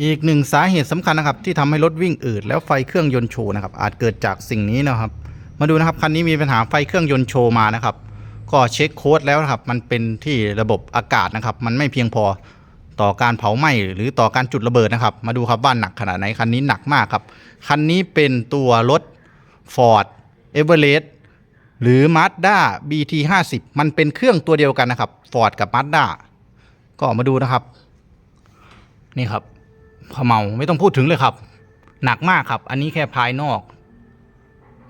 อีกหนึ่งสาเหตุสำคัญนะครับที่ทำให้รถวิ่งอืดแล้วไฟเครื่องยนต์โชว์นะครับอาจเกิดจากสิ่งนี้นะครับ มาดูนะครับคันนี้มีปัญหาไฟเครื่องยนต์โชว์มานะครับ ก็เช็คโค้ดแล้วนะครับมันเป็นที่ระบบอากาศนะครับ มันไม่เพียงพอต่อการเผาไหม้หรือต่อการจุดระเบิดนะครับ มาดูครับว่าหนักขนาดไหนคันนี้หนักมากครับคันนี้เป็นตัวรถ Ford Everest หรือ Mazda BT 50 มันเป็นเครื่องตัวเดียวกันนะครับ Ford กับ Mazda ก็มาดูนะครับ นี่ครับ ขมเมาไม่ต้องพูดถึงเลยครับ หนักมากครับ อันนี้แค่ภายนอก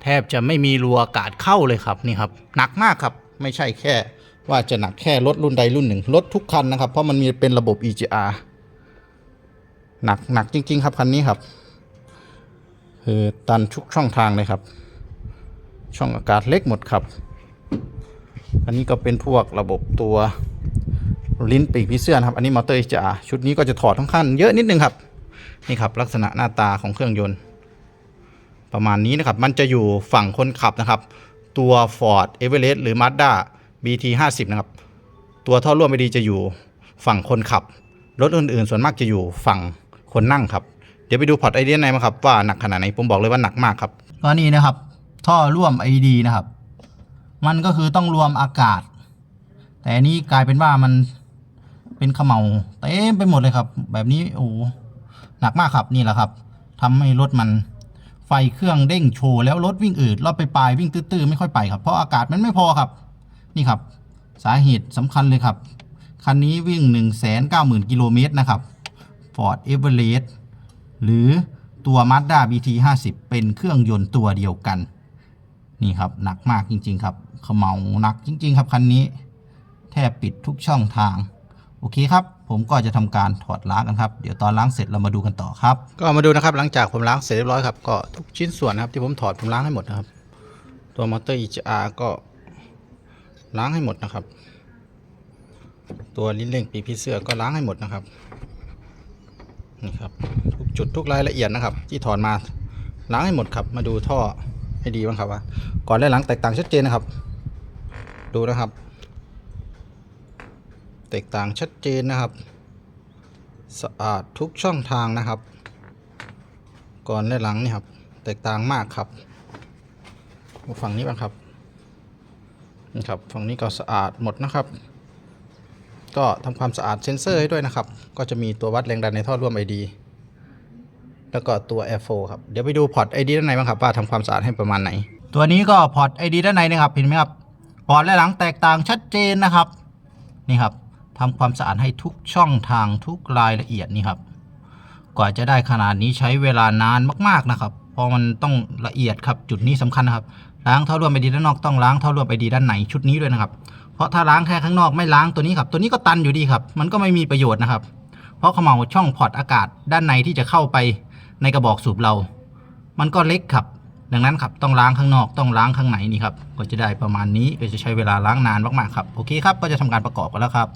แทบจะไม่มีรัวอากาศเข้าเลยครับนี่ครับ หนักมากครับ ไม่ใช่แค่ ว่าจะหนักแค่รถรุ่นใดรุ่นหนึ่งรถทุกคันนะครับ เพราะมันมีเป็นระบบ EGR หนักหนักจริง ๆ ครับคันนี้ครับคือตันทุกช่องทางเลยครับ ช่องอากาศเล็กหมดครับ อันนี้ก็เป็นพวกระบบตัว ลิ้นปีกผีเสื้อนะครับ อันนี้มอเตอร์ HJR ชุดนี้ก็จะถอดค่อนข้างเยอะนิดนึงครับ นี่ครับลักษณะหน้าตาของเครื่องยนต์ ประมาณนี้นะครับ มันจะอยู่ฝั่งคนขับนะครับ ตัว Ford Everest หรือ Mazda BT 50นะครับ ตัวท่อร่วมไม่ดีจะอยู่ฝั่งคนขับ รถอื่นๆ ส่วนมากจะอยู่ฝั่งคนนั่งครับ เดี๋ยวไปดูพอร์ตไอเดียไหนมาครับว่าหนักขนาดไหน ผมบอกเลยว่าหนักมากครับก็นี่นะครับ ท่อร่วม ID นะครับ มันก็คือต้องรวมอากาศ แต่อันนี้กลายเป็นว่ามัน เป็นเขมเหลาเต็มไปหมดเลยครับ แบบนี้โอ้หนักมากครับนี่แหละครับทำให้รถมันไฟเครื่องเด้งโชว์แล้วรถวิ่งอืดรอบไปปลายวิ่งตื้อๆไม่ค่อยไปครับเพราะอากาศมันไม่พอครับ นี่ครับ สาเหตุสำคัญเลยครับ คันนี้วิ่ง 1 9 0 0 0 0กิโลเมตรนะครับ Ford Everest หรือตัว Mazda BT 50เป็นเครื่องยนต์ตัวเดียวกัน นี่ครับหนักมากจริง ๆ ครับเขมเหลาหนักจริง ๆ ครับคันนี้ แทบปิดทุกช่องทาง โอเคครับ ผมก็จะทำการถอดล้างกันครับ เดี๋ยวตอนล้างเสร็จเรามาดูกันต่อครับ ก็มาดูนะครับหลังจากผมล้างเสร็จเรียบร้อยครับ ก็ทุกชิ้นส่วนนะครับที่ผมถอดผมล้างให้หมดนะครับ ตัวมอเตอร์ EGR ก็ล้างให้หมดนะครับ ตัวลิ้นเร่งปีกผีเสื้อก็ล้างให้หมดนะครับนี่ครับทุกจุดทุกรายละเอียดนะครับ ที่ถอดมาล้างให้หมดครับ มาดูท่อให้ดีบ้างครับว่าก่อนและหลังแตกต่างชัดเจนนะครับ ดูนะครับ แตกต่างชัดเจนนะครับ สะอาดทุกช่องทางนะครับ ก่อนและหลังนี่ครับ แตกต่างมากครับ ฝั่งนี้บ้างครับนี่ครับฝั่งนี้ก็สะอาดหมดนะครับ ก็ทำความสะอาดเซ็นเซอร์ให้ด้วยนะครับ ก็จะมีตัววัดแรงดันในท่อร่วม ID แล้วก็ตัว Air 4ครับ เดี๋ยวไปดูพอร์ต ID ด้านในบ้างครับว่าทำความสะอาดให้ประมาณไหน ตัวนี้ก็พอร์ต ID ด้านในนะครับเห็นไหมครับ พอร์ตและหลังแตกต่างชัดเจนนะครับ นี่ครับ ทำความสะอาดให้ทุกช่องทางทุกรายละเอียดนี่ครับ กว่าจะได้ขนาดนี้ใช้เวลานานมาก ๆนะครับเพราะมันต้องละเอียดครับจุดนี้สำคัญนะครับ ล้างเท่อร่วมไปดีด้านนอกต้องล้างเท่อร่วมไปดีด้านในชุดนี้ด้วยนะครับ เพราะถ้าล้างแค่ข้างนอกไม่ล้างตัวนี้ครับ ตัวนี้ก็ตันอยู่ดีครับ มันก็ไม่มีประโยชน์นะครับ เพราะเขม่าช่องพอร์ตอากาศด้านในที่จะเข้าไปในกระบอกสูบเรา มันก็เล็กครับ ดังนั้นครับต้องล้างข้างนอกต้องล้างข้างในนี่ครับก็จะได้ประมาณนี้ก็จะใช้เวลาล้างนานมากๆครับโอเคครับก็จะทำการประกอบกันแล้วครับ